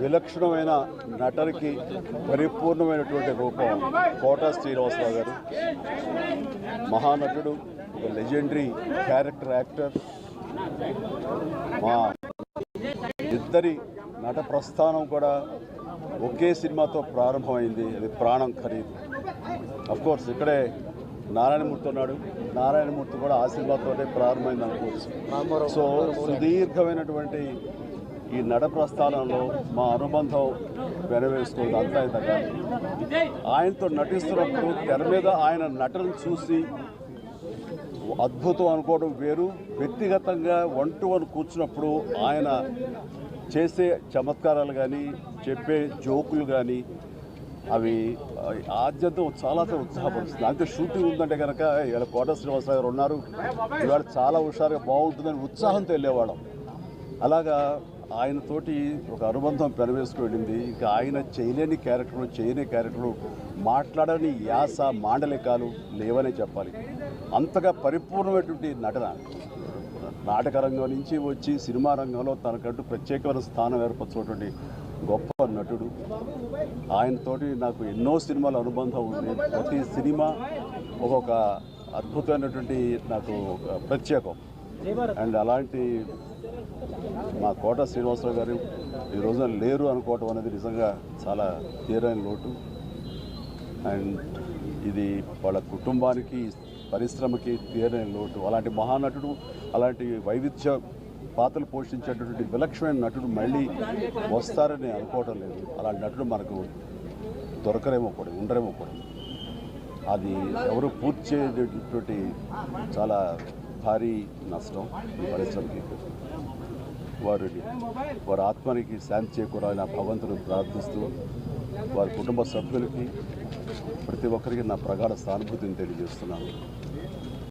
విలక్షణమైన నటనకి పరిపూర్ణమైనటువంటి రూపం కోట శ్రీనివాసరావు గారు. మహానటుడు ఒక లెజెండరీ క్యారెక్టర్ యాక్టర్ మా ఇద్దరి నట ప్రస్థానం కూడా ఒకే సినిమాతో ప్రారంభమైంది. అది ప్రాణం ఖరీదు. అఫ్కోర్స్ ఇక్కడే నారాయణమూర్తి ఉన్నాడు. నారాయణమూర్తి కూడా ఆ ప్రారంభమైంది అనుకోవచ్చు. సో సుదీర్ఘమైనటువంటి ఈ నట ప్రస్థానంలో మా అనుబంధం వెనవేసుకుంది అంతా ఇంతగా ఆయనతో నటిస్తున్నప్పుడు తెర మీద ఆయన నటన చూసి అద్భుతం అనుకోవడం వేరు. వ్యక్తిగతంగా వన్ టు వన్ కూర్చున్నప్పుడు ఆయన చేసే చమత్కారాలు కానీ చెప్పే జోకులు కానీ అవి ఆద్యంతం చాలా ఉత్సాహపరుస్తుంది. అంతే షూటింగ్ ఉందంటే కనుక ఇలా కోట శ్రీనివాసరావు గారు ఉన్నారు. ఇవాళ చాలా హుషారుగా బాగుంటుందని ఉత్సాహంతో వెళ్ళేవాళ్ళం. అలాగా ఆయనతోటి ఒక అనుబంధం పెనవేసుకు వెళ్ళింది. ఇంకా ఆయన చేయలేని క్యారెక్టర్లు చేయని క్యారెక్టర్లు మాట్లాడని యాస మాండలికాలు లేవనే చెప్పాలి. అంతగా పరిపూర్ణమైనటువంటి నటన. నాటక రంగం నుంచి వచ్చి సినిమా రంగంలో తనకంటూ ప్రత్యేకమైన స్థానం ఏర్పరచుకున్నటువంటి గొప్ప నటుడు. ఆయనతోటి నాకు ఎన్నో సినిమాల అనుబంధం ఉంది. ప్రతి సినిమా ఒక్కొక్క అద్భుతమైనటువంటి నాకు ఒక ప్రత్యేకం. అండ్ అలాంటి మా కోట శ్రీనివాసరావు గారు ఈ రోజున లేరు అనుకోవటం అనేది నిజంగా చాలా తీరైన లోటు. అండ్ ఇది వాళ్ళ కుటుంబానికి పరిశ్రమకి తీరైన లోటు. అలాంటి మహానటుడు అలాంటి వైవిధ్య పాత్రలు పోషించేటటువంటి విలక్షణమైన నటుడు మళ్ళీ వస్తారని అనుకోవటం లేదు. అలాంటి నటుడు మనకు దొరకరేమో కూడా ఉండరేమో కూడా. అది ఎవరు పూర్తి చేయటువంటి చాలా భారీ నష్టం ఈ పరిశ్రమకి. వారిని వారి ఆత్మనికి శాంతి చేకూరాలని ఆ భగవంతుని ప్రార్థిస్తూ వారి కుటుంబ సభ్యులకి ప్రతి ఒక్కరికి నా ప్రగాఢ సానుభూతిని తెలియజేస్తున్నాను.